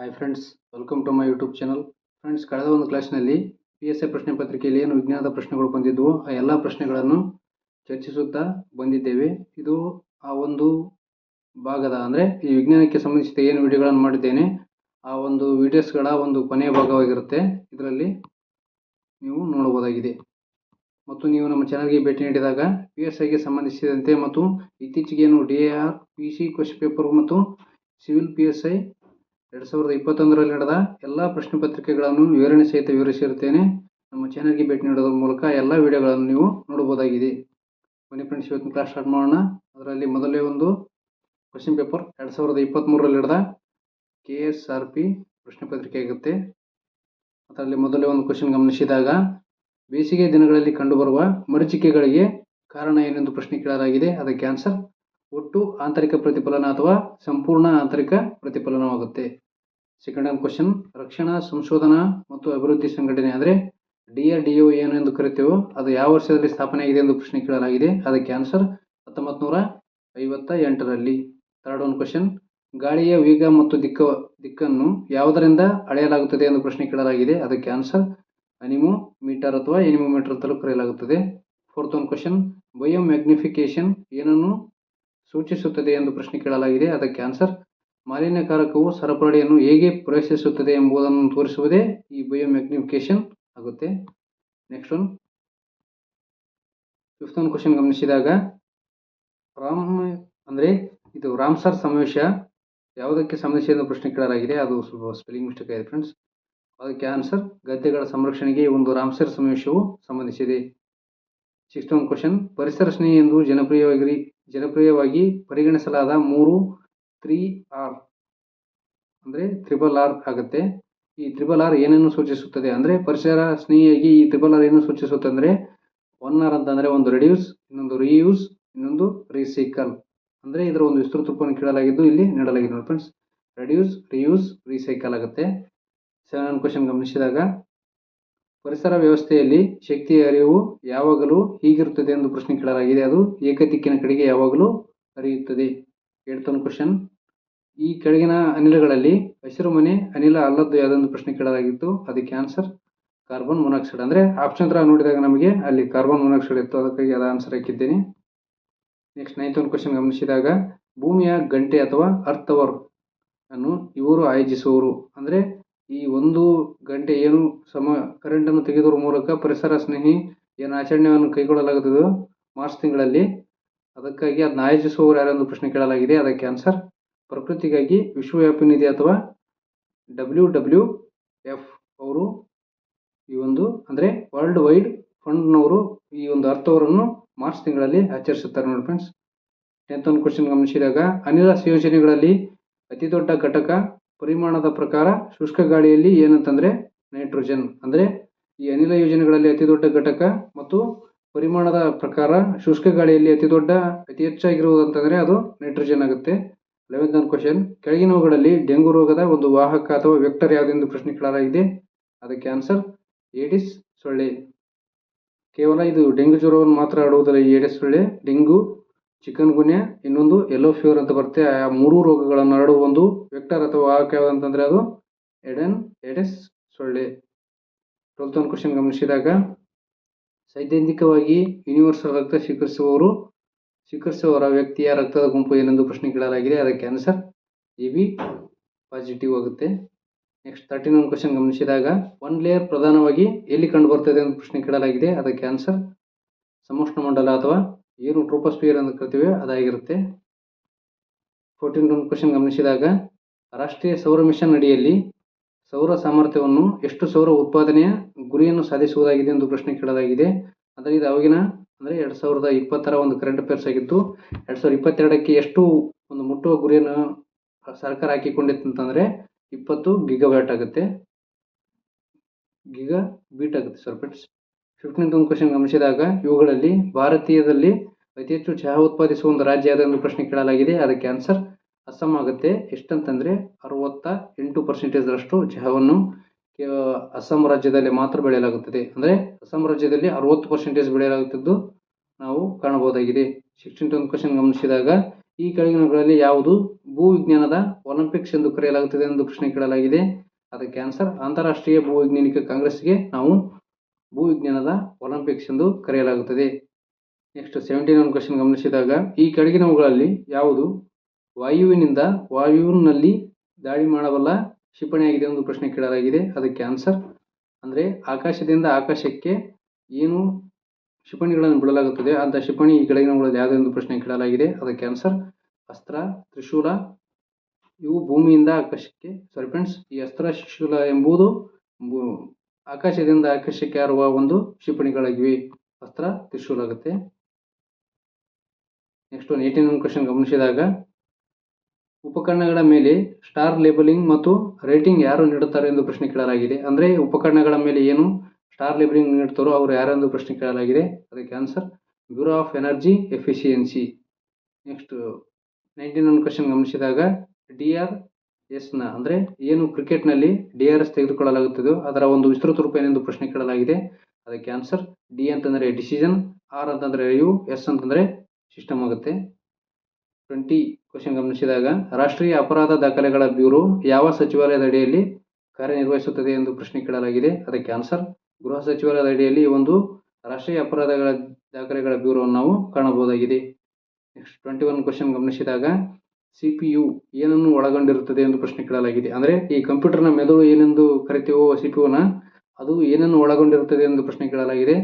Hi friends welcome to my YouTube channel friends ಕಳೆದ ಒಂದು ಕ್ಲಾಸ್ನಲ್ಲಿ ಪಿ ಎಸ್ ಐ ಪ್ರಶ್ನೆ ಪತ್ರಿಕೆಯಲ್ಲಿ ಏನು ವಿಜ್ಞಾನದ ಪ್ರಶ್ನೆಗಳು ಬಂದಿದ್ವು, ಆ ಎಲ್ಲ ಪ್ರಶ್ನೆಗಳನ್ನು ಚರ್ಚಿಸುತ್ತಾ ಬಂದಿದ್ದೇವೆ. ಇದು ಆ ಒಂದು ಭಾಗದ ಅಂದರೆ ಈ ವಿಜ್ಞಾನಕ್ಕೆ ಸಂಬಂಧಿಸಿದ ಏನು ವಿಡಿಯೋಗಳನ್ನು ಮಾಡಿದ್ದೇನೆ, ಆ ಒಂದು ವಿಡಿಯೋಸ್ಗಳ ಒಂದು ಕೊನೆಯ ಭಾಗವಾಗಿರುತ್ತೆ. ಇದರಲ್ಲಿ ನೀವು ನೋಡಬಹುದಾಗಿದೆ. ಮತ್ತು ನೀವು ನಮ್ಮ ಚಾನಲ್ಗೆ ಭೇಟಿ ನೀಡಿದಾಗ ಪಿ ಎಸ್ ಐಗೆ ಸಂಬಂಧಿಸಿದಂತೆ ಮತ್ತು ಇತ್ತೀಚೆಗೆ ಏನು D A R P C question paper ಮತ್ತು ಸಿವಿಲ್ ಪಿ ಎಸ್ ಐ ಎರಡು ಸಾವಿರದ ಇಪ್ಪತ್ತೊಂದರಲ್ಲಿ ನಡೆದ ಎಲ್ಲ ಪ್ರಶ್ನೆ ಪತ್ರಿಕೆಗಳನ್ನು ವಿವರಣೆ ಸಹಿತ ವಿವರಿಸಿರುತ್ತೇನೆ. ನಮ್ಮ ಚಾನಲ್ಗೆ ಭೇಟಿ ನೀಡೋದ್ರ ಮೂಲಕ ಎಲ್ಲ ವಿಡಿಯೋಗಳನ್ನು ನೀವು ನೋಡಬಹುದಾಗಿದೆ. ಮನಿ ಫ್ರೆಂಡ್ಸ್ ಇವತ್ತಿನ ಕ್ಲಾಸ್ ಸ್ಟಾರ್ಟ್ ಮಾಡೋಣ. ಅದರಲ್ಲಿ ಮೊದಲೇ ಒಂದು ಕ್ವಶನ್ ಪೇಪರ್ ಎರಡು ಸಾವಿರದ ಇಪ್ಪತ್ತ್ಮೂರರಲ್ಲಿ ನಡೆದ ಕೆ ಎಸ್ ಆರ್ ಪಿ ಪ್ರಶ್ನೆ ಪತ್ರಿಕೆ ಆಗುತ್ತೆ. ಅದರಲ್ಲಿ ಮೊದಲೇ ಒಂದು ಕ್ವಶನ್ ಗಮನಿಸಿದಾಗ, ಬೇಸಿಗೆ ದಿನಗಳಲ್ಲಿ ಕಂಡುಬರುವ ಮರೀಚಿಕೆಗಳಿಗೆ ಕಾರಣ ಏನೆಂದು ಪ್ರಶ್ನೆ ಕೇಳಲಾಗಿದೆ. ಅದಕ್ಕೆ ಆನ್ಸರ್ ಒಟ್ಟು ಆಂತರಿಕ ಪ್ರತಿಫಲನ ಅಥವಾ ಸಂಪೂರ್ಣ ಆಂತರಿಕ ಪ್ರತಿಫಲನವಾಗುತ್ತೆ. ಸೆಕೆಂಡ್ ಒಂದು ಕ್ವಶನ್ ರಕ್ಷಣಾ, ಸಂಶೋಧನಾ ಮತ್ತು ಅಭಿವೃದ್ಧಿ ಸಂಘಟನೆ ಅಂದರೆ ಡಿ ಆರ್ ಡಿ ಒ ಏನು ಎಂದು ಕರಿತೇವೋ ಅದು ಯಾವ ವರ್ಷದಲ್ಲಿ ಸ್ಥಾಪನೆ ಆಗಿದೆ ಎಂದು ಪ್ರಶ್ನೆ ಕೇಳಲಾಗಿದೆ. ಅದಕ್ಕೆ ಆನ್ಸರ್ ಹತ್ತೊಂಬತ್ತು ನೂರ ಐವತ್ತ ಎಂಟರಲ್ಲಿ ಥರ್ಡ್ ಒಂದು ಕ್ವಶನ್ ಗಾಳಿಯ ವೇಗ ಮತ್ತು ದಿಕ್ಕ, ದಿಕ್ಕನ್ನು ಯಾವುದರಿಂದ ಅಳೆಯಲಾಗುತ್ತದೆ ಎಂದು ಪ್ರಶ್ನೆ ಕೇಳಲಾಗಿದೆ. ಅದಕ್ಕೆ ಆನ್ಸರ್ ಅನಿಮೋ ಮೀಟರ್ ಅಥವಾ ಎನಿಮೋಮೀಟರ್ ಅಂತಲೂ ಕರೆಯಲಾಗುತ್ತದೆ. ಫೋರ್ತ್ ಒಂದು ಕ್ವಶನ್ ಬಯೋ ಮ್ಯಾಗ್ನಿಫಿಕೇಶನ್ ಏನನ್ನು ಸೂಚಿಸುತ್ತದೆ ಎಂದು ಪ್ರಶ್ನೆ ಕೇಳಲಾಗಿದೆ. ಅದಕ್ಕೆ ಆನ್ಸರ್, ಮಾಲಿನ್ಯಕಾರಕವು ಸರಪಳಿಯನ್ನು ಹೇಗೆ ಪ್ರವೇಶಿಸುತ್ತದೆ ಎಂಬುದನ್ನು ತೋರಿಸುವುದೇ ಈ ಬಯೋ ಮ್ಯಾಗ್ನಿಫಿಕೇಶನ್ ಆಗುತ್ತೆ. ನೆಕ್ಸ್ಟ್ ಒನ್ ಫಿಫ್ತ್ ಒಂದು ಕ್ವಶನ್ ಗಮನಿಸಿದಾಗ, ರಾಮ್ ಅಂದರೆ ಇದು ರಾಮ್ಸರ್ ಸಮಾವೇಶ ಯಾವುದಕ್ಕೆ ಸಂಬಂಧಿಸಿದ ಪ್ರಶ್ನೆ ಕೇಳಲಾಗಿದೆ. ಅದು ಸ್ವಲ್ಪ ಸ್ಪೆಲ್ಲಿಂಗ್ ಮಿಸ್ಟೇಕ್ ಆಗಿದೆ ಫ್ರೆಂಡ್ಸ್ ಅದಕ್ಕೆ ಆನ್ಸರ್, ಗದ್ದೆಗಳ ಸಂರಕ್ಷಣೆಗೆ ಒಂದು ರಾಮ್ಸರ್ ಸಮಾವೇಶವು ಸಂಬಂಧಿಸಿದೆ. ಸಿಕ್ಸ್ತ್ ಒಂದು ಕ್ವಶನ್ ಪರಿಸರ ಸ್ನೇಹಿ ಎಂದು ಜನಪ್ರಿಯವಾಗಿ ಜನಪ್ರಿಯವಾಗಿ ಪರಿಗಣಿಸಲಾದ ಮೂರು ತ್ರೀ ಆರ್ ಅಂದರೆ ತ್ರಿಬಲ್ ಆರ್ ಆಗುತ್ತೆ. ಈ ತ್ರಿಬಲ್ ಆರ್ ಏನನ್ನು ಸೂಚಿಸುತ್ತದೆ ಅಂದರೆ ಪರಿಸರ ಸ್ನೇಹಿಯಾಗಿ ಈ ತ್ರಿಬಲ್ ಆರ್ ಏನು ಸೂಚಿಸುತ್ತೆ ಅಂದರೆ ಒನ್ ಆರ್ ಅಂತಂದರೆ ಒಂದು ರೆಡ್ಯೂಸ್, ಇನ್ನೊಂದು ರೀಯೂಸ್, ಇನ್ನೊಂದು ರೀಸೈಕಲ್ ಅಂದರೆ ಇದರ ಒಂದು ವಿಸ್ತೃತ ರೂಪವನ್ನು ಕೇಳಲಾಗಿದ್ದು ಇಲ್ಲಿ ನೀಡಲಾಗಿದೆ ನೋಡಿ ಫ್ರೆಂಡ್ಸ್ ರೆಡ್ಯೂಸ್, ರಿಯೂಸ್, ರೀಸೈಕಲ್ ಆಗುತ್ತೆ. ಸೆವೆನ್ ಕ್ವಶನ್ ಗಮನಿಸಿದಾಗ ಪರಿಸರ ವ್ಯವಸ್ಥೆಯಲ್ಲಿ ಶಕ್ತಿಯ ಹರಿವು ಯಾವಾಗಲೂ ಹೀಗಿರುತ್ತದೆ ಎಂದು ಪ್ರಶ್ನೆ ಕೇಳಲಾಗಿದೆ. ಅದು ಏಕದಿಕ್ಕಿನ ಕಡೆಗೆ ಯಾವಾಗಲೂ ಹರಿಯುತ್ತದೆ. ಹೇಳ್ತಾನೆ ಕ್ವಶನ್. ಈ ಕೆಳಗಿನ ಅನಿಲಗಳಲ್ಲಿ ಹಸಿರು ಮನೆ, ಅನಿಲ ಅಲ್ಲದ್ದು ಯಾವುದೊಂದು ಪ್ರಶ್ನೆ ಕೇಳಲಾಗಿತ್ತು? ಅದಕ್ಕೆ ಆನ್ಸರ್ ಕಾರ್ಬನ್ ಮೊನಾಕ್ಸೈಡ್ ಅಂದರೆ ಆಪ್ಷನ್ ತರ ನೋಡಿದಾಗ ನಮಗೆ ಅಲ್ಲಿ ಕಾರ್ಬನ್ ಮೊನಾಕ್ಸೈಡ್ ಇತ್ತು. ಅದಕ್ಕಾಗಿ ಅದು ಆನ್ಸರ್ ಹಾಕಿದ್ದೇನೆ. ನೆಕ್ಸ್ಟ್ ನೈನ್ತ್ ಒಂದು ಕ್ವಶನ್ ಗಮನಿಸಿದಾಗ, ಭೂಮಿಯ ಗಂಟೆ ಅಥವಾ ಅರ್ಥವರ್ ಅನ್ನು ಇವರು ಆಯೋಜಿಸುವರು. ಅಂದರೆ ಈ ಒಂದು ಗಂಟೆ ಏನು ಸಮ ಕರೆಂಟನ್ನು ತೆಗೆದುವ ಮೂಲಕ ಪರಿಸರ ಸ್ನೇಹಿ ಏನು ಆಚರಣೆಯನ್ನು ಕೈಗೊಳ್ಳಲಾಗುತ್ತದೋ ಮಾರ್ಚ್ ತಿಂಗಳಲ್ಲಿ, ಅದಕ್ಕಾಗಿ ಅದನ್ನ ಆಯೋಜಿಸುವವರು ಯಾರೆಂದು ಪ್ರಶ್ನೆ ಕೇಳಲಾಗಿದೆ. ಅದಕ್ಕೆ ಆನ್ಸರ್ ಪ್ರಕೃತಿಗಾಗಿ ವಿಶ್ವವ್ಯಾಪಿ ನಿಧಿ ಅಥವಾ ಡಬ್ಲ್ಯೂ ಡಬ್ಲ್ಯೂ ಎಫ್ ಅವರು ಈ ಒಂದು, ಅಂದರೆ ವರ್ಲ್ಡ್ ವೈಡ್ ಫಂಡ್ನವರು ಈ ಒಂದು ಅರ್ಥವರನ್ನು ಮಾರ್ಚ್ ತಿಂಗಳಲ್ಲಿ ಆಚರಿಸುತ್ತಾರೆ ನೋಡಿ ಫ್ರೆಂಡ್ಸ್ ಟೆಂತ್ ಒಂದು ಕ್ವಶನ್ ಗಮನಿಸಿದಾಗ, ಅನಿಲ ಸಂಯೋಜನೆಗಳಲ್ಲಿ ಅತಿ ದೊಡ್ಡ ಘಟಕ ಪರಿಮಾಣದ ಪ್ರಕಾರ ಶುಷ್ಕ ಗಾಳಿಯಲ್ಲಿ ಏನಂತಂದ್ರೆ ನೈಟ್ರೋಜನ್, ಅಂದರೆ ಈ ಅನಿಲ ಯೋಜನೆಗಳಲ್ಲಿ ಅತಿ ದೊಡ್ಡ ಘಟಕ ಮತ್ತು ಪರಿಮಾಣದ ಪ್ರಕಾರ ಶುಷ್ಕ ಗಾಳಿಯಲ್ಲಿ ಅತಿ ದೊಡ್ಡ, ಅತಿ ಹೆಚ್ಚಾಗಿರುವುದಂತಂದ್ರೆ ಅದು ನೈಟ್ರೋಜನ್ ಆಗುತ್ತೆ. ಲೆವೆಂತ್ ಒಂದು ಕ್ವಶನ್, ಕೆಳಗಿನವುಗಳಲ್ಲಿ ಡೆಂಗು ರೋಗದ ಒಂದು ವಾಹಕ ಅಥವಾ ವೆಕ್ಟರ್ ಯಾವುದೆಂದು ಪ್ರಶ್ನೆ ಕೇಳಲಾಗಿದೆ. ಅದಕ್ಕೆ ಆನ್ಸರ್, ಏಡಿಸ್ ಸೊಳ್ಳೆ. ಕೇವಲ ಇದು ಡೆಂಗು ಜ್ವರವನ್ನು ಮಾತ್ರ ಆಡುವುದಲ್ಲ ಏಡಿಸ್ ಸೊಳ್ಳೆ, ಡೆಂಗು ಚಿಕನ್ ಗುನ್ಯ, ಇನ್ನೊಂದು ಯೆಲ್ಲೋ ಫೀವರ್ ಅಂತ ಬರುತ್ತೆ. ಆ ಮೂರು ರೋಗಗಳನ್ನು ಹರಡುವ ಒಂದು ವೆಕ್ಟರ್ ಅಥವಾ ವಾಹಕ ಅಂತಂದ್ರೆ ಅದು? ಎಡೆನ್ ಎಡೆಸ್ ಸೊಳ್ಳೆ ಟ್ವೆಲ್ತ್ ಒಂದು ಕ್ವಶನ್ ಗಮನಿಸಿದಾಗ, ಸೈದ್ಧಾಂತಿಕವಾಗಿ ಯೂನಿವರ್ಸಲ್ ರಕ್ತ ಸ್ವೀಕರಿಸುವವರು ಸ್ವೀಕರಿಸುವವರ ವ್ಯಕ್ತಿಯ ರಕ್ತದ ಗುಂಪು ಏನೆಂದು ಪ್ರಶ್ನೆ ಕೇಳಲಾಗಿದೆ. ಅದಕ್ಕೆ ಆನ್ಸರ್ ಎ ಬಿ ಪಾಸಿಟಿವ್ ಆಗುತ್ತೆ. ನೆಕ್ಸ್ಟ್ ತರ್ಟೀನ್ ಒನ್ ಕ್ವಶನ್ ಗಮನಿಸಿದಾಗ ಒನ್ ಲೇಯರ್ ಪ್ರಧಾನವಾಗಿ ಎಲ್ಲಿ ಕಂಡು ಬರ್ತದೆ ಅಂತ ಪ್ರಶ್ನೆ ಕೇಳಲಾಗಿದೆ. ಅದಕ್ಕೆ ಆನ್ಸರ್ ಸಮೋಷ್ಣ ಮಂಡಲ ಅಥವಾ ಏನು ಟ್ರೋಪೋಸ್ಫಿಯರ್ ಅಂತ ಕರಿತೀವಿ ಅದಾಗಿರುತ್ತೆ. ಫೋರ್ಟೀನ್ ಒಂದು ಕ್ವಶನ್ ಗಮನಿಸಿದಾಗ, ರಾಷ್ಟ್ರೀಯ ಸೌರ ಮಿಷನ್ ಅಡಿಯಲ್ಲಿ ಸೌರ ಸಾಮರ್ಥ್ಯವನ್ನು ಎಷ್ಟು ಸೌರ ಉತ್ಪಾದನೆಯ ಗುರಿಯನ್ನು ಸಾಧಿಸುವುದಾಗಿದೆ ಎಂದು ಪ್ರಶ್ನೆ ಕೇಳಲಾಗಿದೆ. ಅಂದರೆ ಇದು ಅವಾಗಿನ, ಅಂದರೆ ಎರಡು ಸಾವಿರದ ಇಪ್ಪತ್ತರ ಒಂದು ಕರೆಂಟ್ ಅಫೇರ್ಸ್ ಆಗಿತ್ತು. ಎರಡು ಸಾವಿರದ ಇಪ್ಪತ್ತೆರಡಕ್ಕೆ ಎಷ್ಟು ಒಂದು ಮುಟ್ಟುವ ಗುರಿಯನ್ನು ಸರ್ಕಾರ ಹಾಕಿಕೊಂಡಿತ್ತು ಅಂತಂದರೆ ಇಪ್ಪತ್ತು ಗಿಗಾವ್ಯಾಟ್ ಆಗುತ್ತೆ. ಗಿಗಾ ಬೀಟ್ ಆಗುತ್ತೆ ಸರ್ ಫ್ರೆಂಡ್ಸ್ ಫಿಫ್ಟೀನ್ ಒಂದು ಕ್ವಶನ್ ಗಮನಿಸಿದಾಗ, ಇವುಗಳಲ್ಲಿ ಭಾರತೀಯದಲ್ಲಿ ಅತಿ ಹೆಚ್ಚು ಚಹಾ ಉತ್ಪಾದಿಸುವ ಒಂದು ರಾಜ್ಯ ಯಾವುದೆಂದು ಪ್ರಶ್ನೆ ಕೇಳಲಾಗಿದೆ. ಅದಕ್ಕೆ ಆನ್ಸರ್ ಅಸ್ಸಾಂ ಆಗುತ್ತೆ. ಎಷ್ಟಂತಂದರೆ ಅರವತ್ತ ಎಂಟು ಪರ್ಸೆಂಟೇಜ್ರಷ್ಟು ಚಹಾವನ್ನು ಅಸ್ಸಾಂ ರಾಜ್ಯದಲ್ಲಿ ಮಾತ್ರ ಬೆಳೆಯಲಾಗುತ್ತದೆ. ಅಂದರೆ ಅಸ್ಸಾಂ ರಾಜ್ಯದಲ್ಲಿ ಅರವತ್ತು ಪರ್ಸೆಂಟೇಜ್ ಬೆಳೆಯಲಾಗುತ್ತಿದ್ದು ನಾವು ಕಾಣಬಹುದಾಗಿದೆ. ಸಿಕ್ಸ್ಟೀನ್ ಒಂದು ಕ್ವಶನ್ ಗಮನಿಸಿದಾಗ, ಈ ಕೆಳಗಿನಗಳಲ್ಲಿ ಯಾವುದು ಭೂ ವಿಜ್ಞಾನದ ಒಲಿಂಪಿಕ್ಸ್ ಎಂದು ಕರೆಯಲಾಗುತ್ತದೆ ಎಂದು ಪ್ರಶ್ನೆ ಕೇಳಲಾಗಿದೆ. ಅದಕ್ಕೆ ಆನ್ಸರ್ ಅಂತಾರಾಷ್ಟ್ರೀಯ ಭೂ ವೈಜ್ಞಾನಿಕ ಕಾಂಗ್ರೆಸ್ಗೆ ನಾವು ಭೂ ವಿಜ್ಞಾನದ ಒಲಿಂಪಿಕ್ಸ್ ಎಂದು ಕರೆಯಲಾಗುತ್ತದೆ. ನೆಕ್ಸ್ಟ್ ಸೆವೆಂಟಿ ಒನ್ ಕ್ವಶನ್ ಗಮನಿಸಿದಾಗ, ಈ ಕೆಳಗಿನವುಗಳಲ್ಲಿ ಯಾವುದು? ವಾಯುವಿನಿಂದ ವಾಯುವಿನಲ್ಲಿ ದಾಳಿ ಮಾಡಬಲ್ಲ ಕ್ಷಿಪಣಿಯಾಗಿದೆ ಎಂದು ಪ್ರಶ್ನೆ ಕೇಳಲಾಗಿದೆ. ಅದಕ್ಕೆ ಆನ್ಸರ್ ಅಂದರೆ ಆಕಾಶದಿಂದ ಆಕಾಶಕ್ಕೆ ಏನು ಕ್ಷಿಪಣಿಗಳನ್ನು ಬಿಡಲಾಗುತ್ತದೆ, ಅಂತ ಕ್ಷಿಪಣಿ ಈ ಕೆಳಗಿನವುಗಳಲ್ಲಿ ಯಾವುದು ಎಂದು ಪ್ರಶ್ನೆ ಕೇಳಲಾಗಿದೆ. ಅದಕ್ಕೆ ಆನ್ಸರ್ ಅಸ್ತ್ರ, ತ್ರಿಶೂಲ, ಇವು ಭೂಮಿಯಿಂದ ಆಕಾಶಕ್ಕೆ ಸಾರಿ ಫ್ರೆಂಡ್ಸ್ ಈ ಅಸ್ತ್ರ, ತ್ರಿಶೂಲ ಎಂಬುದು ಆಕಾಶದಿಂದ ಆಕಾಶಕ್ಕೆ ಹಾರುವ ಒಂದು ಕ್ಷಿಪಣಿಗಳಾಗಿವೆ. ಅಸ್ತ್ರ, ತ್ರಿಶೂಲ ಆಗುತ್ತೆ. ನೆಕ್ಸ್ಟ್ ಒಂದು ಏಯ್ಟೀನ್ ಕ್ವಶನ್ ಗಮನಿಸಿದಾಗ, ಉಪಕರಣಗಳ ಮೇಲೆ ಸ್ಟಾರ್ ಲೇಬಲಿಂಗ್ ಮತ್ತು ರೇಟಿಂಗ್ ಯಾರು ನೀಡುತ್ತಾರೆ ಎಂದು ಪ್ರಶ್ನೆ ಕೇಳಲಾಗಿದೆ. ಅಂದರೆ ಉಪಕರಣಗಳ ಮೇಲೆ ಏನು ಸ್ಟಾರ್ ಲೇಬಲಿಂಗ್ ನೀಡುತ್ತಾರೋ ಅವರು ಯಾರೆಂದು ಪ್ರಶ್ನೆ ಕೇಳಲಾಗಿದೆ. ಅದಕ್ಕೆ answer bureau of energy efficiency next nineteen one question ಗಮನಿಸಿದಾಗ ಡಿ ಆರ್ ಎಸ್ನ ಅಂದರೆ ಏನು ಕ್ರಿಕೆಟ್ನಲ್ಲಿ ಡಿ ಆರ್ ಎಸ್ ತೆಗೆದುಕೊಳ್ಳಲಾಗುತ್ತದೆ ಅದರ ಒಂದು ವಿಸ್ತೃತ ರೂಪ ಏನೆಂದು ಪ್ರಶ್ನೆ ಕೇಳಲಾಗಿದೆ. ಅದಕ್ಕೆ ಆನ್ಸರ್ ಡಿ ಅಂತಂದರೆ ಡಿಸಿಷನ್ ಆರ್ ಅಂತಂದರೆ ರಿವ್ಯೂ ಎಸ್ ಅಂತಂದರೆ ಸಿಸ್ಟಮ್ ಆಗುತ್ತೆ. ಟ್ವೆಂಟಿ ಕ್ವಶನ್ ಗಮನಿಸಿದಾಗ, ರಾಷ್ಟ್ರೀಯ ಅಪರಾಧ ದಾಖಲೆಗಳ ಬ್ಯೂರೋ ಯಾವ ಸಚಿವಾಲಯದ ಅಡಿಯಲ್ಲಿ ಕಾರ್ಯನಿರ್ವಹಿಸುತ್ತದೆ ಎಂದು ಪ್ರಶ್ನೆ ಕೇಳಲಾಗಿದೆ. ಅದಕ್ಕೆ ಆನ್ಸರ್, ಗೃಹ ಸಚಿವಾಲಯದ ಅಡಿಯಲ್ಲಿ ಒಂದು ರಾಷ್ಟ್ರೀಯ ಅಪರಾಧಗಳ ದಾಖಲೆಗಳ ಬ್ಯೂರೋವನ್ನು ನಾವು ಕಾಣಬಹುದಾಗಿದೆ. ನೆಕ್ಸ್ಟ್ ಟ್ವೆಂಟಿ ಒನ್ ಕ್ವಶನ್ ಗಮನಿಸಿದಾಗ ಸಿ ಪಿ ಯು ಏನನ್ನು ಒಳಗೊಂಡಿರುತ್ತದೆ ಎಂದು ಪ್ರಶ್ನೆ ಕೇಳಲಾಗಿದೆ. ಅಂದರೆ ಈ ಕಂಪ್ಯೂಟರ್ನ ಮೆದುಳು ಏನೆಂದು ಕರಿತೀವೋ ಸಿ ಪಿ ಯುನ ಅದು ಏನನ್ನು ಒಳಗೊಂಡಿರುತ್ತದೆ ಎಂದು ಪ್ರಶ್ನೆ ಕೇಳಲಾಗಿದೆ.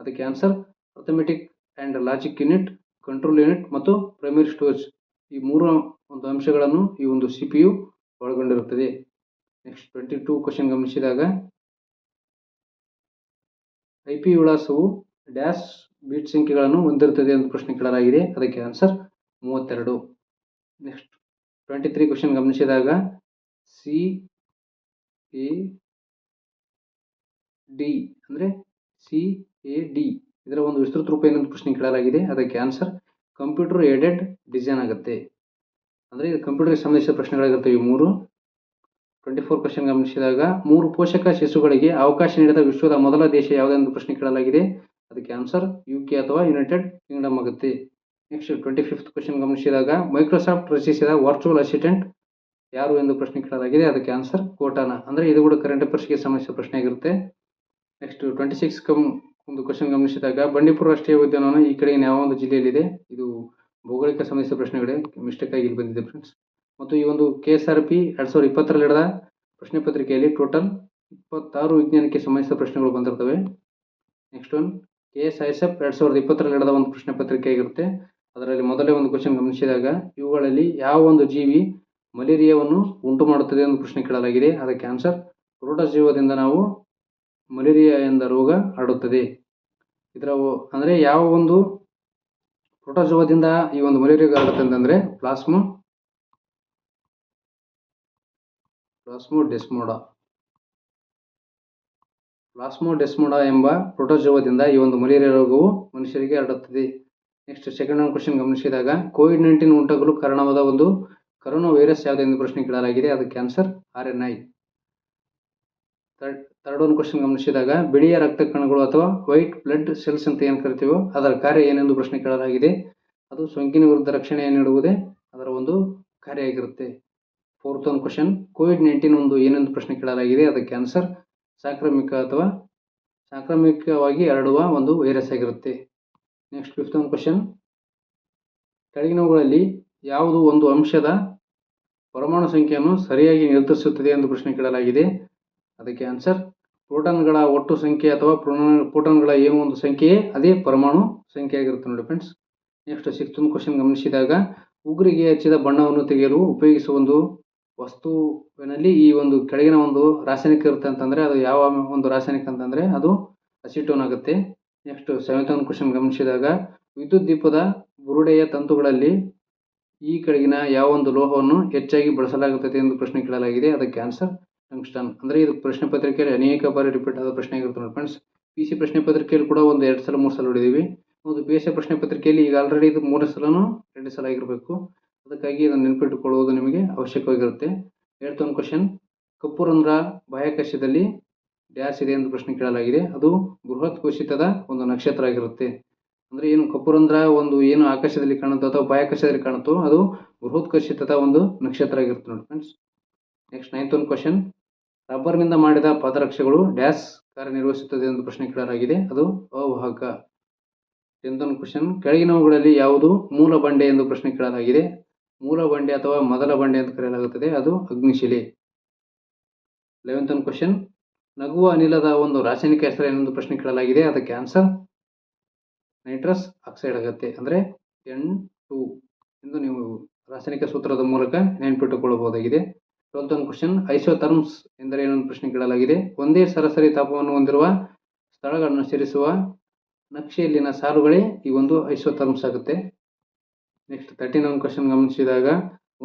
ಅದಕ್ಕೆ answer arithmetic and logic unit control unit ಮತ್ತು ಪ್ರೈಮರಿ ಸ್ಟೋರೇಜ್ ಈ ಮೂರು ಒಂದು ಅಂಶಗಳನ್ನು ಈ ಒಂದು ಸಿ ಪಿ ಯು ಒಳಗೊಂಡಿರುತ್ತದೆ. ನೆಕ್ಸ್ಟ್ ಟ್ವೆಂಟಿ ಟೂ ಕ್ವಶನ್ ಗಮನಿಸಿದಾಗ ಐ ಪಿ ವಿಳಾಸವು ಡ್ಯಾಶ್ ಬೀಟ್ ಸಂಖ್ಯೆಗಳನ್ನು ಹೊಂದಿರುತ್ತದೆ ಎಂದು ಪ್ರಶ್ನೆ ಕೇಳಲಾಗಿದೆ. ಅದಕ್ಕೆ ಆನ್ಸರ್ ಮೂವತ್ತೆರಡು. ನೆಕ್ಸ್ಟ್ ಟ್ವೆಂಟಿ ತ್ರೀ ಕ್ವಶನ್ ಗಮನಿಸಿದಾಗ ಸಿ ಎ ಡಿ ಅಂದರೆ ಸಿ ಎ ಡಿ ಇದರ ಒಂದು ವಿಸ್ತೃತ ರೂಪ ಏನಂತ ಪ್ರಶ್ನೆ ಕೇಳಲಾಗಿದೆ? ಅದಕ್ಕೆ ಆನ್ಸರ್ ಕಂಪ್ಯೂಟರ್ ಎಡೆಡ್ ಡಿಸೈನ್ ಆಗುತ್ತೆ. ಅಂದರೆ ಇದು ಕಂಪ್ಯೂಟರ್ಗೆ ಸಂಬಂಧಿಸಿದ ಪ್ರಶ್ನೆಗಳಾಗಿರ್ತವೆ ಈ ಮೂರು. ಟ್ವೆಂಟಿ ಫೋರ್ ಕ್ವಶನ್ ಗಮನಿಸಿದಾಗ, ಮೂರು ಪೋಷಕ ಶಿಶುಗಳಿಗೆ ಅವಕಾಶ ನೀಡಿದ ವಿಶ್ವದ ಮೊದಲ ದೇಶ ಯಾವುದೆಂದು ಪ್ರಶ್ನೆ ಕೇಳಲಾಗಿದೆ. ಅದಕ್ಕೆ ಆನ್ಸರ್ ಯು ಕೆ ಅಥವಾ ಯುನೈಟೆಡ್ ಕಿಂಗ್ಡಮ್ ಆಗುತ್ತೆ. ನೆಕ್ಸ್ಟ್ ಟ್ವೆಂಟಿ ಫಿಫ್ತ್ ಕ್ವಶನ್ ಗಮನಿಸಿದಾಗ ಮೈಕ್ರೋಸಾಫ್ಟ್ ರಚಿಸಿದ ವರ್ಚುವಲ್ ಅಸಿಸ್ಟೆಂಟ್ ಯಾರು ಎಂದು ಪ್ರಶ್ನೆ ಕೇಳಲಾಗಿದೆ? ಅದಕ್ಕೆ ಆನ್ಸರ್ ಕೋಟಾನ ಅಂದರೆ ಇದು ಕೂಡ ಕರೆಂಟ್ ಅಫೇರ್ಸ್ಗೆ ಸಂಬಂಧಿಸಿದ ಪ್ರಶ್ನೆ ಆಗಿರುತ್ತೆ ನೆಕ್ಸ್ಟ್ ಟ್ವೆಂಟಿ ಸಿಕ್ಸ್ ಕಮ್ ಒಂದು ಕ್ವಶನ್ ಗಮನಿಸಿದಾಗ, ಬಂಡೀಪುರ ರಾಷ್ಟ್ರೀಯ ಉದ್ಯಾನವನ ಈ ಕಡೆ ಯಾವ ಒಂದು ಜಿಲ್ಲೆಯಲ್ಲಿದೆ? ಇದು ಭೌಗೋಳಿಕ ಸಂಬಂಧಿಸಿದ ಪ್ರಶ್ನೆಗಳೇ ಮಿಸ್ಟೇಕ್ ಆಗಿ ಇಲ್ಲಿ ಬಂದಿದೆ ಫ್ರೆಂಡ್ಸ್ ಮತ್ತು ಈ ಒಂದು ಕೆ ಎಸ್ ಆರ್ ಪಿ ಎರಡು ಸಾವಿರದ ಇಪ್ಪತ್ತರಲ್ಲಿ ನಡೆದ ಪ್ರಶ್ನೆ ಪತ್ರಿಕೆಯಲ್ಲಿ ಟೋಟಲ್ ಇಪ್ಪತ್ತಾರು ವಿಜ್ಞಾನಕ್ಕೆ ಸಂಬಂಧಿಸಿದ ಪ್ರಶ್ನೆಗಳು ಬಂದಿರ್ತವೆ. Next one K S I S F ಎರಡು ಸಾವಿರದ ಇಪ್ಪತ್ತರಲ್ಲಿ ನಡೆದ ಒಂದು ಪ್ರಶ್ನೆ ಪತ್ರಿಕೆ ಆಗಿರುತ್ತೆ. ಅದರಲ್ಲಿ ಮೊದಲೇ ಒಂದು ಕ್ವಶನ್ ಗಮನಿಸಿದಾಗ, ಇವುಗಳಲ್ಲಿ ಯಾವ ಒಂದು ಜೀವಿ ಮಲೇರಿಯಾವನ್ನು ಉಂಟು ಮಾಡುತ್ತದೆ ಎಂದು ಪ್ರಶ್ನೆ ಕೇಳಲಾಗಿದೆ. ಅದಕ್ಕೆ ಆನ್ಸರ್ ಜೀವದಿಂದ ನಾವು ಮಲೇರಿಯಾ ಎಂಬ ರೋಗ ಹರಡುತ್ತದೆ. ಇದರ ಅಂದರೆ ಯಾವ ಒಂದು ಪ್ರೋಟೋಜೋವದಿಂದ ಈ ಒಂದು ಮಲೇರಿಯಾ ಹರಡುತ್ತೆ ಅಂತಂದರೆ ಪ್ಲಾಸ್ಮೋ ಪ್ಲಾಸ್ಮೋ ಡೆಸ್ಮೋಡಾ ಪ್ಲಾಸ್ಮೋ ಡೆಸ್ಮೋಡಾ ಎಂಬ ಪ್ರೋಟೋಜೋವದಿಂದ ಈ ಒಂದು ಮಲೇರಿಯಾ ರೋಗವು ಮನುಷ್ಯರಿಗೆ ಹರಡುತ್ತದೆ. ನೆಕ್ಸ್ಟ್ ಸೆಕೆಂಡ್ ಒಂದು ಕ್ವಶನ್ ಗಮನಿಸಿದಾಗ ಕೋವಿಡ್ ನೈನ್ಟೀನ್ ಉಂಟಾಗಲು ಕಾರಣವಾದ ಒಂದು ಕರೋನಾ ವೈರಸ್ ಯಾವುದು ಎಂದು ಪ್ರಶ್ನೆ ಕೇಳಲಾಗಿದೆ. ಅದಕ್ಕೆ answer R N I third third ಒಂದು ಕ್ವಶನ್ ಗಮನಿಸಿದಾಗ ಬಿಳಿಯ ರಕ್ತ ಕಣಗಳು ಅಥವಾ ವೈಟ್ ಬ್ಲಡ್ ಸೆಲ್ಸ್ ಅಂತ ಏನು ಕರಿತೀವೋ ಅದರ ಕಾರ್ಯ ಏನೆಂದು ಪ್ರಶ್ನೆ ಕೇಳಲಾಗಿದೆ. ಅದು ಸೋಂಕಿನ ವಿರುದ್ಧ ರಕ್ಷಣೆಯನ್ನು ನೀಡುವುದೇ ಅದರ ಒಂದು ಕಾರ್ಯ ಆಗಿರುತ್ತೆ ಫೋರ್ತ್ ಒಂದು ಕ್ವಶನ್ ಕೋವಿಡ್ ನೈನ್ಟೀನ್ ಒಂದು ಏನೆಂದು ಪ್ರಶ್ನೆ ಕೇಳಲಾಗಿದೆ. ಅದಕ್ಕೆ ಆನ್ಸರ್ ಸಾಂಕ್ರಾಮಿಕ ಅಥವಾ ಸಾಂಕ್ರಾಮಿಕವಾಗಿ ಹರಡುವ ಒಂದು ವೈರಸ್ ಆಗಿರುತ್ತೆ. ನೆಕ್ಸ್ಟ್ ಫಿಫ್ತ್ ಒಂದು ಕ್ವಶನ್ ಕೆಳಗಿನವುಗಳಲ್ಲಿ ಯಾವುದು ಒಂದು ಅಂಶದ ಪರಮಾಣು ಸಂಖ್ಯೆಯನ್ನು ಸರಿಯಾಗಿ ನಿರ್ಧರಿಸುತ್ತದೆ ಎಂದು ಪ್ರಶ್ನೆ ಕೇಳಲಾಗಿದೆ. ಅದಕ್ಕೆ ಆನ್ಸರ್ ಪ್ರೋಟಾನ್ಗಳ ಒಟ್ಟು ಸಂಖ್ಯೆ ಅಥವಾ ಪ್ರೋಟಾನ್ ಪ್ರೋಟಾನ್ಗಳ ಏನು ಒಂದು ಸಂಖ್ಯೆಯೇ ಅದೇ ಪರಮಾಣು ಸಂಖ್ಯೆ ಆಗಿರುತ್ತೆ ನೋಡಿ ಫ್ರೆಂಡ್ಸ್ ನೆಕ್ಸ್ಟ್ ಸಿಕ್ಸ್ತ್ ಕ್ವಶನ್ ಗಮನಿಸಿದಾಗ, ಉಗುರಿಗೆ ಹಚ್ಚಿದ ಬಣ್ಣವನ್ನು ತೆಗೆಯಲು ಉಪಯೋಗಿಸುವ ಒಂದು ವಸ್ತುವಿನಲ್ಲಿ ಈ ಒಂದು ಕೆಳಗಿನ ಒಂದು ರಾಸಾಯನಿಕ ಇರುತ್ತೆ ಅಂತಂದರೆ ಅದು ಯಾವ ಒಂದು ರಾಸಾಯನಿಕ ಅಂತಂದರೆ ಅದು ಅಸಿಟೋನ್ ಆಗುತ್ತೆ. ನೆಕ್ಸ್ಟ್ ಸೆವೆಂತ್ ಒಂದು ಕ್ವಶನ್ ಗಮನಿಸಿದಾಗ, ವಿದ್ಯುತ್ ದೀಪದ ಬುರುಡೆಯ ತಂತುಗಳಲ್ಲಿ ಈ ಕೆಳಗಿನ ಯಾವ ಒಂದು ಲೋಹವನ್ನು ಹೆಚ್ಚಾಗಿ ಬಳಸಲಾಗುತ್ತದೆ ಎಂದು ಪ್ರಶ್ನೆ ಕೇಳಲಾಗಿದೆ. ಅದಕ್ಕೆ ಆನ್ಸರ್ ಟಂಗ್ಸ್ಟನ್ ಅಂದರೆ ಇದು ಪ್ರಶ್ನೆ ಪತ್ರಿಕೆಯಲ್ಲಿ ಅನೇಕ ಬಾರಿ ರಿಪೀಟ್ ಆದ ಪ್ರಶ್ನೆ ಆಗಿರುತ್ತೆ ನೋಡಿ ಫ್ರೆಂಡ್ಸ್ ಪಿ ಸಿ ಪ್ರಶ್ನೆ ಪತ್ರಿಕೆಯಲ್ಲಿ ಕೂಡ ಒಂದು ಎರಡು ಸಲ, ಮೂರು ಸಲ ಹೊಡಿದೀವಿ ಒಂದು ಪಿ ಎಸ್ ಪ್ರಶ್ನೆ ಪತ್ರಿಕೆಯಲ್ಲಿ ಈಗ ಆಲ್ರೆಡಿ ಇದು ಮೂರನೇ ಸಲನೂ ಎರಡು ಸಲ ಆಗಿರಬೇಕು. ಅದಕ್ಕಾಗಿ ಇದನ್ನು ನೆನಪಿಟ್ಟುಕೊಳ್ಳುವುದು ನಿಮಗೆ ಅವಶ್ಯಕವಾಗಿರುತ್ತೆ. ಹೇಳ್ತ ಒಂದು ಕ್ವಶನ್ ಕಪ್ಪು ರಂಧ್ರ ಬಾಹ್ಯಾಕಾಶದಲ್ಲಿ ಡ್ಯಾಶ್ ಇದೆ ಎಂದು ಪ್ರಶ್ನೆ ಕೇಳಲಾಗಿದೆ. ಅದು ಬೃಹತ್ ಕುಸಿತದ ಒಂದು ನಕ್ಷತ್ರ ಆಗಿರುತ್ತೆ. ಅಂದ್ರೆ ಏನು ಕಪ್ಪು ರಂಧ್ರ ಒಂದು ಏನು ಆಕಾಶದಲ್ಲಿ ಕಾಣುತ್ತೋ ಅಥವಾ ಬಾಹ್ಯಾಕಾಶದಲ್ಲಿ ಕಾಣುತ್ತೋ ಅದು ಬೃಹತ್ಕರ್ಷಿತದ ಒಂದು ನಕ್ಷತ್ರ ಆಗಿರುತ್ತೆ ನೋಡಿ ಫ್ರೆಂಡ್ಸ್ ನೆಕ್ಸ್ಟ್ ನೈನ್ತ್ ಒಂದು ಕ್ವಶನ್ ರಬ್ಬರ್ನಿಂದ ಮಾಡಿದ ಪಾದರಕ್ಷೆಗಳು ಡ್ಯಾಶ್ ಕಾರ್ಯನಿರ್ವಹಿಸುತ್ತದೆ ಎಂದು ಪ್ರಶ್ನೆ ಕೇಳಲಾಗಿದೆ. ಅದು ಅವಾಹಕ. Tenth question. ಕೆಳಗಿನವುಗಳಲ್ಲಿ ಯಾವುದು ಮೂಲ ಬಂಡೆ ಎಂದು ಪ್ರಶ್ನೆ ಕೇಳಲಾಗಿದೆ. ಮೂಲ ಬಂಡೆ ಅಥವಾ ಮೊದಲ ಬಂಡೆ ಎಂದು ಕರೆಯಲಾಗುತ್ತದೆ. ಅದು ಅಗ್ನಿಶಿಲೆ. ಲೆವೆಂತನ್ ಒಂದು ಕ್ವಶನ್. ನಗುವ ಅನಿಲದ ಒಂದು ರಾಸಾಯನಿಕ ಹೆಸರು ಏನೆಂದು ಪ್ರಶ್ನೆ ಕೇಳಲಾಗಿದೆ. ಅದಕ್ಕೆ ಆನ್ಸರ್ ನೈಟ್ರಸ್ ಆಕ್ಸೈಡ್ ಆಗುತ್ತೆ ಅಂದರೆ ಎನ್ ಟು. ಎಂದು ನೀವು ರಾಸಾಯನಿಕ ಸೂತ್ರದ ಮೂಲಕ ನೆನಪಿಟ್ಟುಕೊಳ್ಳಬಹುದಾಗಿದೆ. ಟ್ವೆಲ್ತ್ ಒಂದು ಕ್ವಶನ್ ಐಸೋಥರ್ಮ್ಸ್ ಎಂದರೆ ಏನೊಂದು ಪ್ರಶ್ನೆ ಕೇಳಲಾಗಿದೆ. ಒಂದೇ ಸರಾಸರಿ ತಾಪವನ್ನು ಹೊಂದಿರುವ ಸ್ಥಳಗಳನ್ನು ಸೇರಿಸುವ ನಕ್ಷೆಯಲ್ಲಿನ ಸಾಲುಗಳೇ ಈ ಒಂದು ಐಸೋಥರ್ಮ್ಸ್ ಆಗುತ್ತೆ. ನೆಕ್ಸ್ಟ್ ತರ್ಟೀನ್ ಒಂದು ಕ್ವಶನ್ ಗಮನಿಸಿದಾಗ,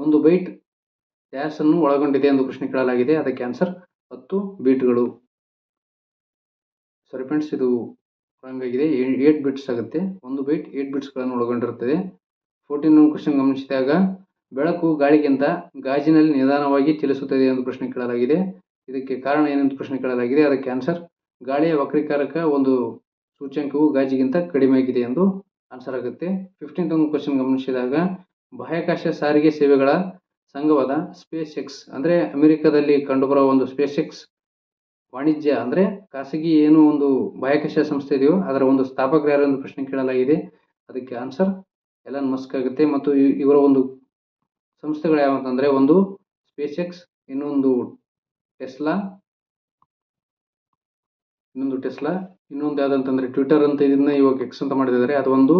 ಒಂದು ಬೈಟ್ ಡ್ಯಾಶ್ ಅನ್ನು ಒಳಗೊಂಡಿದೆ ಎಂದು ಪ್ರಶ್ನೆ ಕೇಳಲಾಗಿದೆ. ಅದಕ್ಕೆ ಆನ್ಸರ್ ಹತ್ತು ಬೀಟ್ಗಳು. ಸಾರಿ ಫ್ರೆಂಡ್ಸ್ ಇದು ರಾಂಗ್ ಆಗಿದೆ ಏಟ್ ಬಿಟ್ಸ್ ಆಗುತ್ತೆ. ಒಂದು ಬೈಟ್ ಏಟ್ ಬಿಟ್ಸ್ಗಳನ್ನು ಒಳಗೊಂಡಿರುತ್ತದೆ. ಫೋರ್ಟೀನ್ ಕ್ವಶನ್ ಗಮನಿಸಿದಾಗ ಬೆಳಕು ಗಾಳಿಗಿಂತ ಗಾಜಿನಲ್ಲಿ ನಿಧಾನವಾಗಿ ಚಲಿಸುತ್ತದೆ ಎಂದು ಪ್ರಶ್ನೆ ಕೇಳಲಾಗಿದೆ. ಇದಕ್ಕೆ ಕಾರಣ ಏನೆಂದು ಪ್ರಶ್ನೆ ಕೇಳಲಾಗಿದೆ. ಅದಕ್ಕೆ ಆನ್ಸರ್ ಗಾಳಿಯ ವಕ್ರೀಕಾರಕ ಒಂದು ಸೂಚ್ಯಂಕವು ಗಾಜಿಗಿಂತ ಕಡಿಮೆಯಾಗಿದೆ ಎಂದು ಆನ್ಸರ್ ಆಗುತ್ತೆ. ಫಿಫ್ಟೀನ್ ಒಂದು ಕ್ವಶನ್ ಗಮನಿಸಿದಾಗ, ಬಾಹ್ಯಾಕಾಶ ಸಾರಿಗೆ ಸೇವೆಗಳ ಸಂಘವಾದ ಸ್ಪೇಸ್ ಎಕ್ಸ್ ಅಂದರೆ ಅಮೆರಿಕದಲ್ಲಿ ಕಂಡುಬರುವ ಒಂದು ಸ್ಪೇಸ್ ಎಕ್ಸ್ ವಾಣಿಜ್ಯ, ಅಂದರೆ ಖಾಸಗಿ ಏನು ಒಂದು ಬಾಹ್ಯಾಕಾಶ ಸಂಸ್ಥೆ ಇದೆಯೋ, ಅದರ ಒಂದು ಸ್ಥಾಪಕರು ಯಾರು ಎಂದು ಪ್ರಶ್ನೆ ಕೇಳಲಾಗಿದೆ. ಅದಕ್ಕೆ ಆನ್ಸರ್ ಎಲನ್ ಮಸ್ಕ್ ಆಗುತ್ತೆ. ಮತ್ತು ಇವರ ಒಂದು ಸಂಸ್ಥೆಗಳು ಯಾವಂತಂದ್ರೆ ಒಂದು ಸ್ಪೇಸ್ ಎಕ್ಸ್ ಇನ್ನೊಂದು ಟೆಸ್ಲಾ ಇನ್ನೊಂದು ಟೆಸ್ಲಾ, ಇನ್ನೊಂದು ಯಾವುದಂತಂದರೆ ಟ್ವಿಟರ್ ಅಂತ ಇದನ್ನ ಇವಾಗ ಎಕ್ಸ್ ಅಂತ ಮಾಡಿದ್ದಾರೆ ಅದು ಒಂದು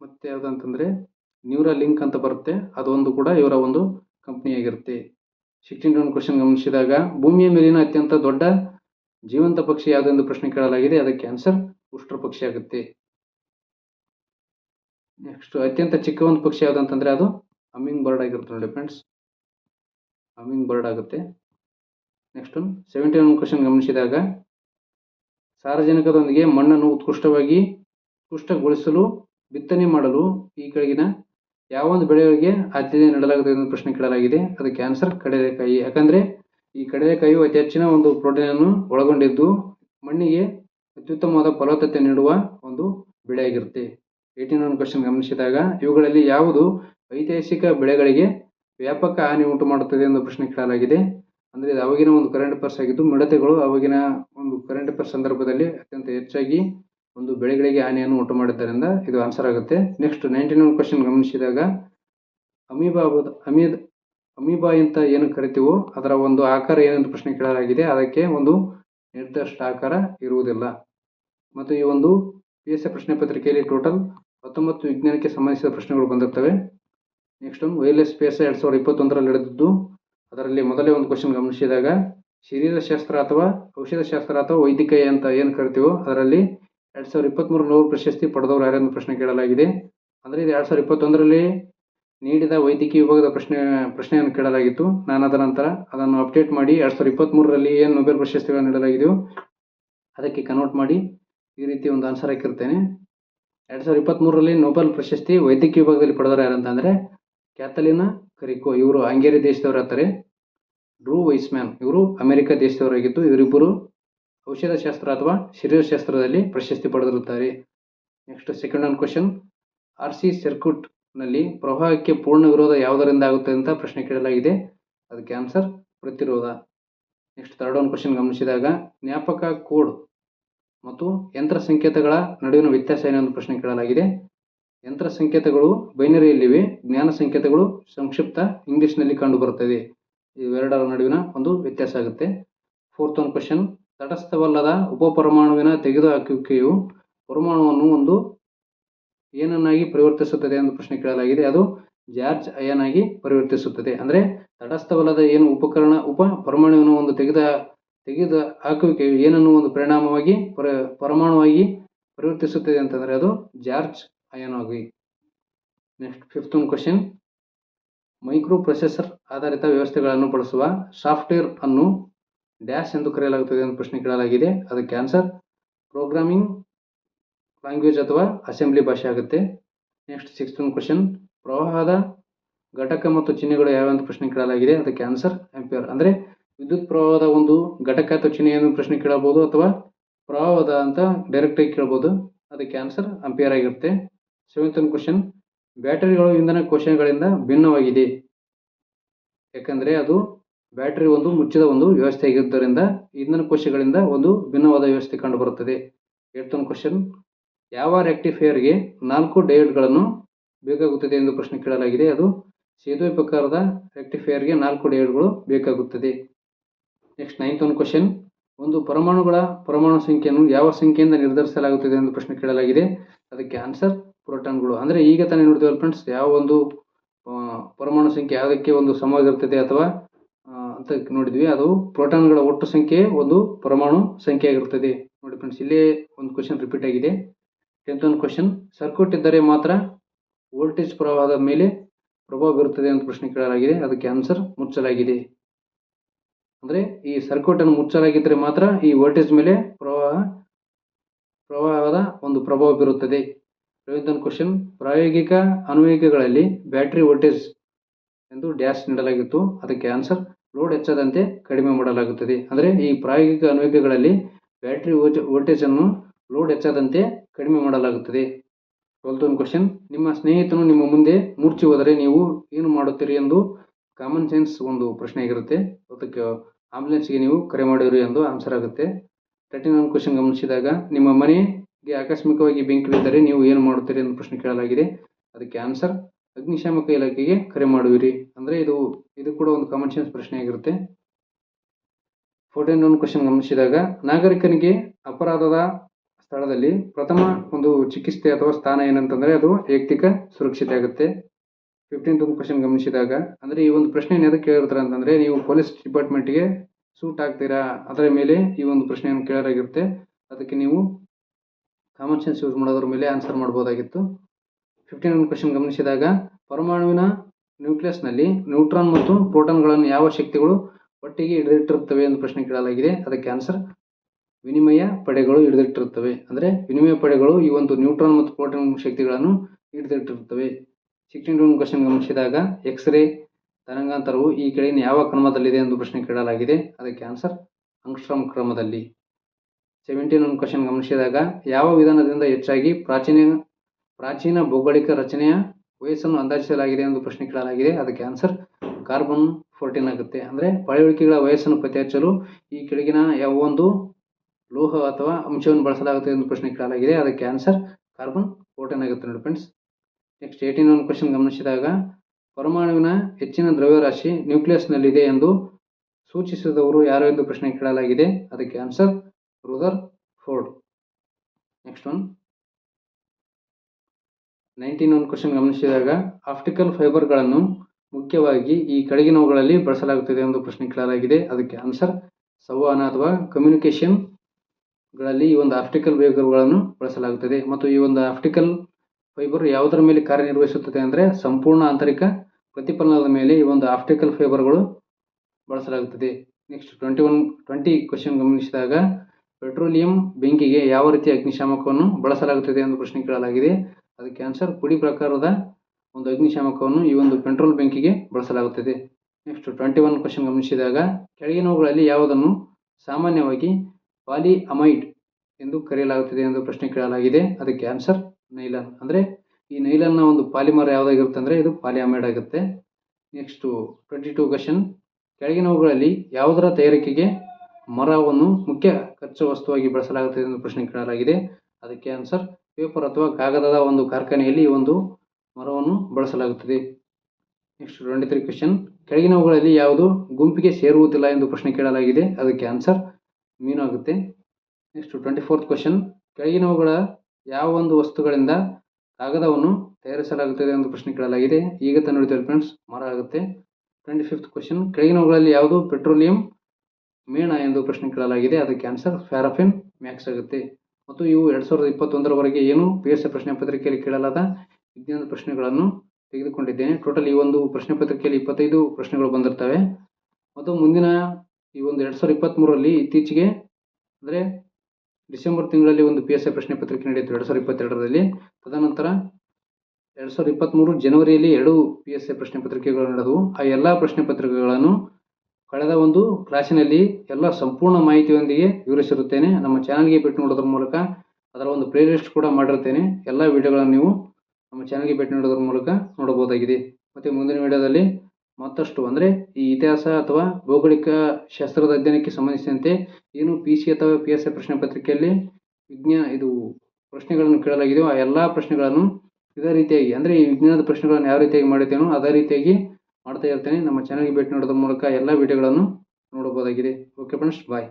ಮತ್ತೆ ಯಾವ್ದಂತಂದ್ರೆ ನ್ಯೂರಾ ಲಿಂಕ್ ಅಂತ ಬರುತ್ತೆ. ಅದೊಂದು ಕೂಡ ಇವರ ಒಂದು ಕಂಪ್ನಿಯಾಗಿರುತ್ತೆ. ಸಿಕ್ಸ್ಟೀನ್ ಒಂದು ಕ್ವಶನ್ ಗಮನಿಸಿದಾಗ, ಭೂಮಿಯ ಮೇಲಿನ ಅತ್ಯಂತ ದೊಡ್ಡ ಜೀವಂತ ಪಕ್ಷಿ ಯಾವುದೆಂದು ಪ್ರಶ್ನೆ ಕೇಳಲಾಗಿದೆ. ಅದಕ್ಕೆ ಆನ್ಸರ್ ಉಷ್ಟ್ರ ಪಕ್ಷಿ ಆಗುತ್ತೆ. ನೆಕ್ಸ್ಟ್ ಅತ್ಯಂತ ಚಿಕ್ಕ ಒಂದು ಪಕ್ಷಿ ಯಾವುದಂತಂದರೆ ಅದು ಹಮ್ಮಿಂಗ್ ಬರ್ಡ್ ಆಗಿರುತ್ತೆ ನೋಡಿ ಫ್ರೆಂಡ್ಸ್ ಹಮ್ಮಿಂಗ್ ಬರ್ಡ್ ಆಗುತ್ತೆ. ನೆಕ್ಸ್ಟ್ ಸೆವೆಂಟಿ ಒನ್ ಕ್ವಶನ್ ಗಮನಿಸಿದಾಗ, ಸಾರಜನಕದೊಂದಿಗೆ ಮಣ್ಣನ್ನು ಉತ್ಕೃಷ್ಟವಾಗಿ ಉತ್ಕೃಷ್ಟಗೊಳಿಸಲು, ಬಿತ್ತನೆ ಮಾಡಲು ಈ ಕೆಳಗಿನ ಯಾವ ಒಂದು ಬೆಳೆಗಳಿಗೆ ಆದ್ಯತೆ ನೀಡಲಾಗುತ್ತೆ ಎಂದು ಪ್ರಶ್ನೆ ಕೇಳಲಾಗಿದೆ. ಅದಕ್ಕೆ ಆನ್ಸರ್ ಕಡಲೆಕಾಯಿ. ಯಾಕಂದ್ರೆ ಈ ಕಡಲೆಕಾಯಿಯು ಅತಿ ಹೆಚ್ಚಿನ ಒಂದು ಪ್ರೋಟೀನ್ ಅನ್ನು ಒಳಗೊಂಡಿದ್ದು, ಮಣ್ಣಿಗೆ ಅತ್ಯುತ್ತಮವಾದ ಫಲವತ್ತತೆ ನೀಡುವ ಒಂದು ಬೆಳೆ ಏಯ್ಟೀನ್ ಒಂದು ಕ್ವಶನ್ ಗಮನಿಸಿದಾಗ, ಇವುಗಳಲ್ಲಿ ಯಾವುದು ಐತಿಹಾಸಿಕ ಬೆಳೆಗಳಿಗೆ ವ್ಯಾಪಕ ಹಾನಿ ಉಂಟು ಮಾಡುತ್ತದೆ ಎಂದು ಪ್ರಶ್ನೆ ಕೇಳಲಾಗಿದೆ. ಅಂದ್ರೆ ಇದು ಅವಾಗಿನ ಒಂದು ಕರೆಂಟ್ ಅಫೇರ್ಸ್ ಆಗಿದ್ದು, ಮಿಡತೆಗಳು ಅವಾಗಿನ ಒಂದು ಕರೆಂಟ್ ಅಫೇರ್ಸ್ ಸಂದರ್ಭದಲ್ಲಿ ಅತ್ಯಂತ ಹೆಚ್ಚಾಗಿ ಒಂದು ಬೆಳೆಗಳಿಗೆ ಹಾನಿಯನ್ನು ಉಂಟು ಮಾಡಿದ್ದರಿಂದ ಇದು ಆನ್ಸರ್ ಆಗುತ್ತೆ. ನೆಕ್ಸ್ಟ್ ನೈನ್ಟೀನ್ ಒನ್ ಕ್ವಶನ್ ಗಮನಿಸಿದಾಗ, ಅಮೀಬಾ ಅಮೀದ್, ಅಮೀಬಾ ಅಂತ ಏನು ಕರಿತೀವೋ ಅದರ ಒಂದು ಆಕಾರ ಏನೆಂದು ಪ್ರಶ್ನೆ ಕೇಳಲಾಗಿದೆ. ಅದಕ್ಕೆ ಒಂದು ನಿರ್ದಿಷ್ಟ ಆಕಾರ ಇರುವುದಿಲ್ಲ. ಮತ್ತು ಈ ಒಂದು ಪಿ ಎಸ್ ಎ ಪ್ರಶ್ನೆ ಪತ್ರಿಕೆಯಲ್ಲಿ ಟೋಟಲ್ ಹತ್ತೊಂಬತ್ತು ವಿಜ್ಞಾನಕ್ಕೆ ಸಂಬಂಧಿಸಿದ ಪ್ರಶ್ನೆಗಳು ಬಂದಿರ್ತವೆ. ನೆಕ್ಸ್ಟ್ ಒಂದು ವೈರ್ಲೆಸ್ ಸ್ಪೇಸ್ ಎರಡು ಸಾವಿರದ ಇಪ್ಪತ್ತೊಂದರಲ್ಲಿ ನಡೆದಿದ್ದು. ಅದರಲ್ಲಿ ಮೊದಲೇ ಒಂದು ಕ್ವಶನ್ ಗಮನಿಸಿದಾಗ, ಶರೀರಶಾಸ್ತ್ರ ಅಥವಾ ಔಷಧಶಾಸ್ತ್ರ ಅಥವಾ ವೈದ್ಯಕೀಯ ಅಂತ ಏನು ಕರಿತೀವೋ ಅದರಲ್ಲಿ ಎರಡು ಸಾವಿರದ ಇಪ್ಪತ್ತ್ಮೂರು ನೂರು ಪ್ರಶಸ್ತಿ ಪಡೆದವರು ಯಾರೆಂದು ಪ್ರಶ್ನೆ ಕೇಳಲಾಗಿದೆ. ಅಂದರೆ ಇದು ಎರಡು ಸಾವಿರದ ಇಪ್ಪತ್ತೊಂದರಲ್ಲಿ ನೀಡಿದ ವೈದ್ಯಕೀಯ ವಿಭಾಗದ ಪ್ರಶ್ನೆ, ಪ್ರಶ್ನೆಯನ್ನು ಕೇಳಲಾಗಿತ್ತು. ನಾನು ಅದರ ನಂತರ ಅದನ್ನು ಅಪ್ಡೇಟ್ ಮಾಡಿ ಎರಡು ಸಾವಿರದ ಇಪ್ಪತ್ತ್ಮೂರರಲ್ಲಿ ಏನು ನೊಬೆಲ್ ಪ್ರಶಸ್ತಿಗಳನ್ನು ನೀಡಲಾಗಿದೆಯೋ ಅದಕ್ಕೆ ಕನ್ವರ್ಟ್ ಮಾಡಿ ಈ ರೀತಿ ಒಂದು ಆನ್ಸರ್ ಹಾಕಿರ್ತೇನೆ. ಎರಡ್ ಸಾವಿರದ ಇಪ್ಪತ್ತ್ಮೂರರಲ್ಲಿ ನೊಬೆಲ್ ಪ್ರಶಸ್ತಿ ವೈದ್ಯಕೀಯ ವಿಭಾಗದಲ್ಲಿ ಪಡೆದವರು ಯಾರಂತಂದ್ರೆ ಕ್ಯಾಥಲಿನ ಕರಿಕೋ. ಇವರು ಹಂಗೇರಿ ದೇಶದವರು ಡ್ರೂ ವೈಸ್ಮ್ಯಾನ್. ಇವರು ಅಮೆರಿಕ ದೇಶದವರಾಗಿದ್ದು ಇವರಿಬ್ಬರು ಔಷಧಶಾಸ್ತ್ರ ಅಥವಾ ಶರೀರಶಾಸ್ತ್ರದಲ್ಲಿ ಪ್ರಶಸ್ತಿ ಪಡೆದಿರುತ್ತಾರೆ. Next second one question R C ಸರ್ಕ್ಯೂಟ್ನಲ್ಲಿ ಪ್ರವಾಹಕ್ಕೆ ಪೂರ್ಣ ವಿರೋಧ ಯಾವುದರಿಂದ ಆಗುತ್ತೆ ಅಂತ ಪ್ರಶ್ನೆ ಕೇಳಲಾಗಿದೆ. ಅದಕ್ಕೆ ಆನ್ಸರ್ ಪ್ರತಿರೋಧ. ನೆಕ್ಸ್ಟ್ ಥರ್ಡ್ ಒನ್ ಕ್ವಶನ್ ಗಮನಿಸಿದಾಗ ಜ್ಞಾಪಕ ಕೋಡ್ ಮತ್ತು ಯಂತ್ರ ಸಂಕೇತಗಳ ನಡುವಿನ ವ್ಯತ್ಯಾಸ ಏನೆಂದು ಪ್ರಶ್ನೆ ಕೇಳಲಾಗಿದೆ. ಯಂತ್ರ ಸಂಕೇತಗಳು ಬೈನರಿಯಲ್ಲಿವೆ, ಜ್ಞಾನ ಸಂಕೇತಗಳು ಸಂಕ್ಷಿಪ್ತ ಇಂಗ್ಲಿಷ್ನಲ್ಲಿ ಕಂಡುಬರುತ್ತದೆ ಇವೆರಡರ ನಡುವಿನ ಒಂದು ವ್ಯತ್ಯಾಸ ಆಗುತ್ತೆ. ಫೋರ್ತ್ ಒಂದು ಕ್ವಶನ್ ತಟಸ್ಥವಲ್ಲದ ಉಪಪರಮಾಣುವಿನ ತೆಗೆದುಹಾಕುವಿಕೆಯು ಪರಮಾಣುವನ್ನು ಒಂದು ಏನನ್ನಾಗಿ ಪರಿವರ್ತಿಸುತ್ತದೆ ಎಂದು ಪ್ರಶ್ನೆ ಕೇಳಲಾಗಿದೆ. ಅದು ಜಾರ್ಜ್ ಅಯನ್ ಆಗಿ ಪರಿವರ್ತಿಸುತ್ತದೆ. ಅಂದ್ರೆ ತಟಸ್ಥವಲ್ಲದ ಏನು ಉಪಕರಣ, ಉಪ ಪರಮಾಣುವಿನ ಒಂದು ತೆಗೆದ ತೆಗೆದು ಹಾಕುವಿಕೆಯು ಏನನ್ನು ಒಂದು ಪರಿಣಾಮವಾಗಿ ಪರ, ಪರಮಾಣುವಾಗಿ ಪರಿವರ್ತಿಸುತ್ತದೆ ಅಂತಂದ್ರೆ ಅದು ಜಾರ್ಜ್ ಅಯನ್ ಆಗಿ next fifth one question micro processor ಆಧಾರಿತ ವ್ಯವಸ್ಥೆಗಳನ್ನು ಬಳಸುವ ಸಾಫ್ಟ್ವೇರ್ ಅನ್ನು ಡ್ಯಾಶ್ ಎಂದು ಕರೆಯಲಾಗುತ್ತದೆ ಎಂದು ಪ್ರಶ್ನೆ ಕೇಳಲಾಗಿದೆ. ಅದಕ್ಕೆ ಆನ್ಸರ್, ಪ್ರೋಗ್ರಾಮಿಂಗ್ ಲ್ಯಾಂಗ್ವೇಜ್ ಅಥವಾ ಅಸೆಂಬ್ಲಿ ಭಾಷೆ ಆಗುತ್ತೆ. ನೆಕ್ಸ್ಟ್ ಸಿಕ್ಸ್ತ್ ಒನ್ ಕ್ವಶನ್ ಪ್ರವಾಹದ ಘಟಕ ಮತ್ತು ಚಿಹ್ನೆಗಳು ಯಾವ ಅಂತ ಪ್ರಶ್ನೆ ಕೇಳಲಾಗಿದೆ. ಅದಕ್ಕೆ ಆನ್ಸರ್, ಆಂಪಿಯರ್. ಅಂದ್ರೆ ವಿದ್ಯುತ್ ಪ್ರವಾಹದ ಒಂದು ಘಟಕ ಅಥವಾ ಚಿಹ್ನೆಯನ್ನು ಪ್ರಶ್ನೆ ಕೇಳಬಹುದು ಅಥವಾ ಪ್ರ ಪ್ರವಾಹದ ಅಂತ ಡೈರೆಕ್ಟಾಗಿ ಕೇಳಬಹುದು. ಅದಕ್ಕೆ ಆನ್ಸರ್ ಅಂಪೇರ್ ಆಗಿರುತ್ತೆ. ಸೆವೆಂತ್ ಕ್ವಶನ್ ಬ್ಯಾಟರಿಗಳು ಇಂಧನ ಕೋಶಗಳಿಂದ ಭಿನ್ನವಾಗಿದೆ. ಯಾಕಂದ್ರೆ ಅದು ಬ್ಯಾಟರಿ ಒಂದು ಮುಚ್ಚಿದ ಒಂದು ವ್ಯವಸ್ಥೆ ಇಂಧನ ಕೋಶಗಳಿಂದ ಒಂದು ಭಿನ್ನವಾದ ವ್ಯವಸ್ಥೆ ಕಂಡುಬರುತ್ತದೆ. ಬರುತ್ತದೆ ಒಂದು ಕ್ವಶನ್ ಯಾವ ರೆಕ್ಟಿಫೈಯರ್ಗೆ ನಾಲ್ಕು ಡಯೋಡ್ಗಳನ್ನು ಬೇಕಾಗುತ್ತದೆ ಎಂದು ಪ್ರಶ್ನೆ ಕೇಳಲಾಗಿದೆ. ಅದು ಸೇತುವೆ ಪ್ರಕಾರದ ರೆಕ್ಟಿಫೈಯರ್ಗೆ ನಾಲ್ಕು ಡಯೋಡ್ಗಳು ಬೇಕಾಗುತ್ತದೆ. ನೆಕ್ಸ್ಟ್ ನೈನ್ತ್ ಒಂದು ಕ್ವಶನ್ ಒಂದು ಪರಮಾಣುಗಳ ಪರಮಾಣು ಸಂಖ್ಯೆಯನ್ನು ಯಾವ ಸಂಖ್ಯೆಯಿಂದ ನಿರ್ಧರಿಸಲಾಗುತ್ತದೆ ಎಂದು ಪ್ರಶ್ನೆ ಕೇಳಲಾಗಿದೆ. ಅದಕ್ಕೆ ಆನ್ಸರ್ ಪ್ರೋಟಾನ್ಗಳು. ಅಂದರೆ ಈಗ ತಾನೇ ನೋಡ್ತೀವಲ್ಲ ಫ್ರೆಂಡ್ಸ್ ಯಾವ ಒಂದು ಪರಮಾಣು ಸಂಖ್ಯೆ ಯಾವುದಕ್ಕೆ ಒಂದು ಸಮವಾಗಿರ್ತದೆ ಅಥವಾ ಅಂತ ನೋಡಿದ್ವಿ. ಅದು ಪ್ರೋಟಾನ್ಗಳ ಒಟ್ಟು ಸಂಖ್ಯೆ ಒಂದು ಪರಮಾಣು ಸಂಖ್ಯೆ ಆಗಿರುತ್ತದೆ ನೋಡಿ ಫ್ರೆಂಡ್ಸ್ ಇಲ್ಲೇ ಒಂದು ಕ್ವಶನ್ ರಿಪೀಟ್ ಆಗಿದೆ. ಟೆಂತ್ ಒಂದು ಕ್ವಶನ್ ಸರ್ಕ್ಯೂಟ್ ಇದ್ದರೆ ಮಾತ್ರ ವೋಲ್ಟೇಜ್ ಪ್ರವಾಹದ ಮೇಲೆ ಪ್ರಭಾವ ಬೀರುತ್ತದೆ ಅಂತ ಪ್ರಶ್ನೆ ಕೇಳಲಾಗಿದೆ. ಅದಕ್ಕೆ ಆನ್ಸರ್ ಮುಚ್ಚಲಾಗಿದೆ. ಅಂದರೆ ಈ ಸರ್ಕ್ಯೂಟ್ ಅನ್ನು ಮುಚ್ಚಲಾಗಿದ್ದರೆ ಮಾತ್ರ ಈ ವೋಲ್ಟೇಜ್ ಮೇಲೆ ಪ್ರವಾಹ, ಪ್ರವಾಹದ ಒಂದು ಪ್ರಭಾವ ಬೀರುತ್ತದೆ. ಕ್ವಶನ್ ಪ್ರಾಯೋಗಿಕ ಅನ್ವಯಿಕೆಗಳಲ್ಲಿ ಬ್ಯಾಟರಿ ವೋಲ್ಟೇಜ್ ಎಂದು ಡ್ಯಾಶ್ ನೀಡಲಾಗಿತ್ತು. ಅದಕ್ಕೆ ಆನ್ಸರ್ ಲೋಡ್ ಹೆಚ್ಚದಂತೆ ಕಡಿಮೆ ಮಾಡಲಾಗುತ್ತದೆ. ಅಂದರೆ ಈ ಪ್ರಾಯೋಗಿಕ ಅನ್ವಯಿಕೆಗಳಲ್ಲಿ ಬ್ಯಾಟರಿ ವೋಲ್ಟೇಜ್ ಅನ್ನು ಲೋಡ್ ಹೆಚ್ಚಾದಂತೆ ಕಡಿಮೆ ಮಾಡಲಾಗುತ್ತದೆ. ಟ್ವೆಲ್ತ್ ಒಂದು ಕ್ವಶನ್ ನಿಮ್ಮ ಸ್ನೇಹಿತನು ನಿಮ್ಮ ಮುಂದೆ ಮೂರ್ಚಿ ಹೋದರೆ ನೀವು ಏನು ಮಾಡುತ್ತೀರಿ ಎಂದು ಕಾಮನ್ ಸೆನ್ಸ್ ಒಂದು ಪ್ರಶ್ನೆ ಆಗಿರುತ್ತೆ ಅದಕ್ಕೆ ಆಂಬುಲೆನ್ಸ್ಗೆ ನೀವು ಕರೆ ಮಾಡಿರಿ ಎಂದು ಆನ್ಸರ್ ಆಗುತ್ತೆ. ತರ್ಟಿ ನೈನ್ ಕ್ವಶನ್ ಗಮನಿಸಿದಾಗ ನಿಮ್ಮ ಮನೆಗೆ ಆಕಸ್ಮಿಕವಾಗಿ ಬೆಂಕಿ ಬಿದ್ದರೆ ನೀವು ಏನು ಮಾಡುತ್ತೀರಿ ಎಂದು ಪ್ರಶ್ನೆ ಕೇಳಲಾಗಿದೆ. ಅದಕ್ಕೆ ಆನ್ಸರ್ ಅಗ್ನಿಶಾಮಕ ಇಲಾಖೆಗೆ ಕರೆ ಮಾಡುವಿರಿ. ಅಂದರೆ ಇದು ಇದು ಕೂಡ ಒಂದು ಕಾಮನ್ ಸೆನ್ಸ್ ಪ್ರಶ್ನೆ ಆಗಿರುತ್ತೆ. ಫೋರ್ಟೀನ್ ಒಂದು ಕ್ವಶನ್ ಗಮನಿಸಿದಾಗ ನಾಗರಿಕನಿಗೆ ಅಪರಾಧದ ಸ್ಥಳದಲ್ಲಿ ಪ್ರಥಮ ಒಂದು ಚಿಕಿತ್ಸೆ ಅಥವಾ ಸ್ಥಾನ ಏನಂತಂದರೆ ಅದು ವೈಯಕ್ತಿಕ ಸುರಕ್ಷತೆ ಆಗುತ್ತೆ. ಫಿಫ್ಟೀನ್ತ್ ಒಂದು ಕ್ವಶನ್ ಗಮನಿಸಿದಾಗ, ಅಂದ್ರೆ ಈ ಒಂದು ಪ್ರಶ್ನೆ ಎದಕ್ಕೆ ಕೇಳಿರ್ತಾರೆ ಅಂತಂದ್ರೆ, ನೀವು ಪೊಲೀಸ್ ಡಿಪಾರ್ಟ್ಮೆಂಟ್ಗೆ ಸೂಟ್ ಆಗ್ತೀರಾ? ಅದರ ಮೇಲೆ ಈ ಒಂದು ಪ್ರಶ್ನೆಯನ್ನು ಕೇಳಲಾಗಿರುತ್ತೆ. ಅದಕ್ಕೆ ನೀವು ಕಾಮನ್ ಸೆನ್ಸ್ ಯೂಸ್ ಮಾಡೋದ್ರ ಮೇಲೆ ಆನ್ಸರ್ ಮಾಡ್ಬೋದಾಗಿತ್ತು. ಫಿಫ್ಟೀನ್ ಒಂದು ಕ್ವಶನ್ ಗಮನಿಸಿದಾಗ, ಪರಮಾಣುವಿನ ನ್ಯೂಕ್ಲಿಯಸ್ನಲ್ಲಿ ನ್ಯೂಟ್ರಾನ್ ಮತ್ತು ಪ್ರೋಟಾನ್ಗಳನ್ನು ಯಾವ ಶಕ್ತಿಗಳು ಒಟ್ಟಿಗೆ ಹಿಡಿದಿಟ್ಟಿರುತ್ತವೆ ಎಂದು ಪ್ರಶ್ನೆ ಕೇಳಲಾಗಿದೆ. ಅದಕ್ಕೆ ಆನ್ಸರ್ ವಿನಿಮಯ ಪಡೆಗಳು ಹಿಡಿದಿಟ್ಟಿರುತ್ತವೆ. ಅಂದರೆ ವಿನಿಮಯ ಪಡೆಗಳು ಈ ಒಂದು ನ್ಯೂಟ್ರಾನ್ ಮತ್ತು ಪ್ರೋಟಾನ್ ಶಕ್ತಿಗಳನ್ನು ಹಿಡಿದಿಟ್ಟಿರುತ್ತವೆ. ಸಿಕ್ಸ್ಟೀನ್ ರೂಮ್ ಕ್ವಶನ್ ಗಮನಿಸಿದಾಗ ಎಕ್ಸ್ರೇ ತರಂಗಾಂತರವು ಈ ಕೆಳಗಿನ ಯಾವ ಕ್ರಮದಲ್ಲಿದೆ ಎಂದು ಪ್ರಶ್ನೆ ಕೇಳಲಾಗಿದೆ. ಅದಕ್ಕೆ ಆನ್ಸರ್ ಅಂಗ್ಸ್ಟ್ರಮ್ ಕ್ರಮದಲ್ಲಿ. ಸೆವೆಂಟೀನ್ ಒಂದು ಕ್ವಶನ್ ಗಮನಿಸಿದಾಗ ಯಾವ ವಿಧಾನದಿಂದ ಹೆಚ್ಚಾಗಿ ಪ್ರಾಚೀನ ಪ್ರಾಚೀನ ಭೌಗೋಳಿಕ ರಚನೆಯ ವಯಸ್ಸನ್ನು ಅಂದಾಜಿಸಲಾಗಿದೆ ಎಂದು ಪ್ರಶ್ನೆ ಕೇಳಲಾಗಿದೆ. ಅದಕ್ಕೆ ಆನ್ಸರ್ ಕಾರ್ಬನ್ ಫೋರ್ಟೀನ್ ಆಗುತ್ತೆ. ಅಂದರೆ ಪಳೆಯುಳಿಕೆಗಳ ವಯಸ್ಸನ್ನು ಪತ್ತೆ ಹಚ್ಚಲು ಈ ಕೆಳಗಿನ ಯಾವ ಒಂದು ಲೋಹ ಅಥವಾ ಅಂಶವನ್ನು ಬಳಸಲಾಗುತ್ತದೆ ಎಂದು ಪ್ರಶ್ನೆ ಕೇಳಲಾಗಿದೆ. ಅದಕ್ಕೆ ಆನ್ಸರ್ ಕಾರ್ಬನ್ ಫೋರ್ಟೀನ್ ಆಗುತ್ತೆ ನೋಡಿ friends next eighteen one question ಗಮನಿಸಿದಾಗ, ಪರಮಾಣುವಿನ ಹೆಚ್ಚಿನ ದ್ರವ್ಯರಾಶಿ ನ್ಯೂಕ್ಲಿಯಸ್ನಲ್ಲಿದೆ ಎಂದು ಸೂಚಿಸಿದವರು ಯಾರು ಎಂದು ಪ್ರಶ್ನೆ ಕೇಳಲಾಗಿದೆ? ಅದಕ್ಕೆ answer, Rutherford. Next one nineteen one question ಗಮನಿಸಿದಾಗ, ಆಪ್ಟಿಕಲ್ ಫೈಬರ್ಗಳನ್ನು ಮುಖ್ಯವಾಗಿ ಈ ಕೆಳಗಿನವುಗಳಲ್ಲಿ ಬಳಸಲಾಗುತ್ತದೆ ಎಂದು ಪ್ರಶ್ನೆ ಕೇಳಲಾಗಿದೆ. ಅದಕ್ಕೆ ಆನ್ಸರ್, ಸಂವಹನ ಅಥವಾ ಕಮ್ಯುನಿಕೇಶನ್ಗಳಲ್ಲಿ ಈ ಒಂದು ಆಪ್ಟಿಕಲ್ ಫೈಬರ್ಗಳನ್ನು ಬಳಸಲಾಗುತ್ತದೆ. ಮತ್ತು ಈ ಒಂದು ಆಪ್ಟಿಕಲ್ ಫೈಬರ್ ಯಾವುದರ ಮೇಲೆ ಕಾರ್ಯನಿರ್ವಹಿಸುತ್ತದೆ ಅಂದರೆ ಸಂಪೂರ್ಣ ಆಂತರಿಕ ಪ್ರತಿಫಲನದ ಮೇಲೆ ಈ ಒಂದು ಆಪ್ಟಿಕಲ್ ಫೈಬರ್ಗಳು ಬಳಸಲಾಗುತ್ತದೆ. Next twenty one twenty question ಗಮನಿಸಿದಾಗ ಪೆಟ್ರೋಲಿಯಂ ಬೆಂಕಿಗೆ ಯಾವ ರೀತಿಯ ಅಗ್ನಿಶಾಮಕವನ್ನು ಬಳಸಲಾಗುತ್ತದೆ ಎಂದು ಪ್ರಶ್ನೆ ಕೇಳಲಾಗಿದೆ. ಅದಕ್ಕೆ ಆನ್ಸರ್ ಪುಡಿ ಪ್ರಕಾರದ ಒಂದು ಅಗ್ನಿಶಾಮಕವನ್ನು ಈ ಒಂದು ಪೆಟ್ರೋಲ್ ಬೆಂಕಿಗೆ ಬಳಸಲಾಗುತ್ತದೆ. ನೆಕ್ಸ್ಟ್ ಟ್ವೆಂಟಿ ಒನ್ ಕ್ವಶನ್ ಗಮನಿಸಿದಾಗ ಕೆಳಗಿನವುಗಳಲ್ಲಿ ಯಾವುದನ್ನು ಸಾಮಾನ್ಯವಾಗಿ ಪಾಲಿ ಅಮೈಡ್ ಎಂದು ಕರೆಯಲಾಗುತ್ತದೆ ಎಂದು ಪ್ರಶ್ನೆ ಕೇಳಲಾಗಿದೆ. ಅದಕ್ಕೆ ಆನ್ಸರ್ ನೈಲಾನ್ ಅಂದರೆ ಈ ನೈಲನ್ನ ಒಂದು ಪಾಲಿಮರ್ ಯಾವುದಾಗಿರುತ್ತೆ ಅಂದರೆ ಇದು ಪಾಲಿಯಾಮೈಡ್ ಆಗುತ್ತೆ. ನೆಕ್ಸ್ಟು ಟ್ವೆಂಟಿ ಟೂ ಕ್ವಶನ್ ಕೆಳಗಿನವುಗಳಲ್ಲಿ ಯಾವುದರ ತಯಾರಿಕೆಗೆ ಮರವನ್ನು ಮುಖ್ಯ ಕಚ್ಚಾ ವಸ್ತುವಾಗಿ ಬಳಸಲಾಗುತ್ತದೆ ಎಂದು ಪ್ರಶ್ನೆ ಕೇಳಲಾಗಿದೆ. ಅದಕ್ಕೆ ಆನ್ಸರ್ ಪೇಪರ್ ಅಥವಾ ಕಾಗದದ ಒಂದು ಕಾರ್ಖಾನೆಯಲ್ಲಿ ಈ ಒಂದು ಮರವನ್ನು ಬಳಸಲಾಗುತ್ತದೆ. ನೆಕ್ಸ್ಟ್ ಟ್ವೆಂಟಿ ತ್ರೀ ಕ್ವಶನ್ ಕೆಳಗಿನವುಗಳಲ್ಲಿ ಯಾವುದು ಗುಂಪಿಗೆ ಸೇರುವುದಿಲ್ಲ ಎಂದು ಪ್ರಶ್ನೆ ಕೇಳಲಾಗಿದೆ. ಅದಕ್ಕೆ ಆನ್ಸರ್ ಮೀನು ಆಗುತ್ತೆ. ನೆಕ್ಸ್ಟ್ ಟ್ವೆಂಟಿ ಫೋರ್ತ್ ಕ್ವಶನ್ ಕೆಳಗಿನವುಗಳ ಯಾವ ಒಂದು ವಸ್ತುಗಳಿಂದ ಕಾಗದವನ್ನು ತಯಾರಿಸಲಾಗುತ್ತದೆ ಎಂದು ಪ್ರಶ್ನೆ ಕೇಳಲಾಗಿದೆ. ಈಗ ತಾನೇ ಫ್ರೆಂಡ್ಸ್ ಮರ ಆಗುತ್ತೆ ಟ್ವೆಂಟಿ ಫಿಫ್ತ್ ಕ್ವಶನ್ ಕೆಳಗಿನವುಗಳಲ್ಲಿ ಯಾವುದು ಪೆಟ್ರೋಲಿಯಂ ಮೇಣ ಎಂದು ಪ್ರಶ್ನೆ ಕೇಳಲಾಗಿದೆ. ಅದಕ್ಕೆ ಆನ್ಸರ್ ಫ್ಯಾರಫಿನ್ ಮ್ಯಾಕ್ಸ್ ಆಗುತ್ತೆ. ಮತ್ತು ಇವು ಎರಡು ಸಾವಿರದ ಇಪ್ಪತ್ತೊಂದರವರೆಗೆ ಏನು ಪಿ ಎಸ್ ಪ್ರಶ್ನೆ ಪತ್ರಿಕೆಯಲ್ಲಿ ಕೇಳಲಾದ ವಿಜ್ಞಾನದ ಪ್ರಶ್ನೆಗಳನ್ನು ತೆಗೆದುಕೊಂಡಿದ್ದೇನೆ. ಟೋಟಲ್ ಈ ಒಂದು ಪ್ರಶ್ನೆ ಪತ್ರಿಕೆಯಲ್ಲಿ ಇಪ್ಪತ್ತೈದು ಪ್ರಶ್ನೆಗಳು ಬಂದಿರ್ತವೆ. ಮತ್ತು ಮುಂದಿನ ಈ ಒಂದು ಎರಡು ಸಾವಿರದ ಇಪ್ಪತ್ತ್ಮೂರರಲ್ಲಿ ಇತ್ತೀಚೆಗೆ, ಅಂದರೆ ಡಿಸೆಂಬರ್ ತಿಂಗಳಲ್ಲಿ ಒಂದು ಪಿ ಎಸ್ ಐ ಪ್ರಶ್ನೆ ಪತ್ರಿಕೆ ನಡೆಯಿತು ಎರಡು ಸಾವಿರದ ಇಪ್ಪತ್ತೆರಡರಲ್ಲಿ. ತದನಂತರ ಎರಡು ಸಾವಿರದ ಇಪ್ಪತ್ತ್ಮೂರು ಜನವರಿಯಲ್ಲಿ ಎರಡು ಪಿ ಎಸ್ ಐ ಪ್ರಶ್ನೆ ಪತ್ರಿಕೆಗಳು ನಡೆದವು. ಆ ಎಲ್ಲ ಪ್ರಶ್ನೆ ಪತ್ರಿಕೆಗಳನ್ನು ಕಳೆದ ಒಂದು ಕ್ಲಾಸಿನಲ್ಲಿ ಎಲ್ಲ ಸಂಪೂರ್ಣ ಮಾಹಿತಿಯೊಂದಿಗೆ ವಿವರಿಸಿರುತ್ತೇನೆ. ನಮ್ಮ ಚಾನಲ್ಗೆ ಭೇಟಿ ನೋಡೋದ್ರ ಮೂಲಕ ಅದರ ಒಂದು ಪ್ಲೇ ಲಿಸ್ಟ್ ಕೂಡ ಮಾಡಿರ್ತೇನೆ ಎಲ್ಲ ವಿಡಿಯೋಗಳನ್ನು ನೀವು ನಮ್ಮ ಚಾನಲ್ಗೆ ಭೇಟಿ ನೀಡೋದ್ರ ಮೂಲಕ ನೋಡಬಹುದಾಗಿದೆ. ಮತ್ತು ಮುಂದಿನ ವಿಡಿಯೋದಲ್ಲಿ ಮತ್ತಷ್ಟು ಅಂದರೆ ಈ ಇತಿಹಾಸ ಅಥವಾ ಭೌಗೋಳಿಕ ಶಾಸ್ತ್ರದ ಅಧ್ಯಯನಕ್ಕೆ ಸಂಬಂಧಿಸಿದಂತೆ ಏನು ಪಿ ಸಿ ಅಥವಾ ಪಿ ಎಸ್ ಐ ಪ್ರಶ್ನೆ ಪತ್ರಿಕೆಯಲ್ಲಿ ವಿಜ್ಞಾನ ಇದು ಪ್ರಶ್ನೆಗಳನ್ನು ಕೇಳಲಾಗಿದೆಯೋ ಆ ಎಲ್ಲ ಪ್ರಶ್ನೆಗಳನ್ನು ಇದೇ ರೀತಿಯಾಗಿ ಅಂದರೆ ಈ ವಿಜ್ಞಾನದ ಪ್ರಶ್ನೆಗಳನ್ನು ಯಾವ ರೀತಿಯಾಗಿ ಮಾಡುತ್ತೇನೋ ಅದೇ ರೀತಿಯಾಗಿ ಮಾಡ್ತಾ ಇರ್ತೇನೆ. ನಮ್ಮ ಚಾನಲ್ಗೆ ಭೇಟಿ ನೀಡೋದ್ರ ಮೂಲಕ ಎಲ್ಲ ವಿಡಿಯೋಗಳನ್ನು ನೋಡಬಹುದಾಗಿದೆ. Okay friends bye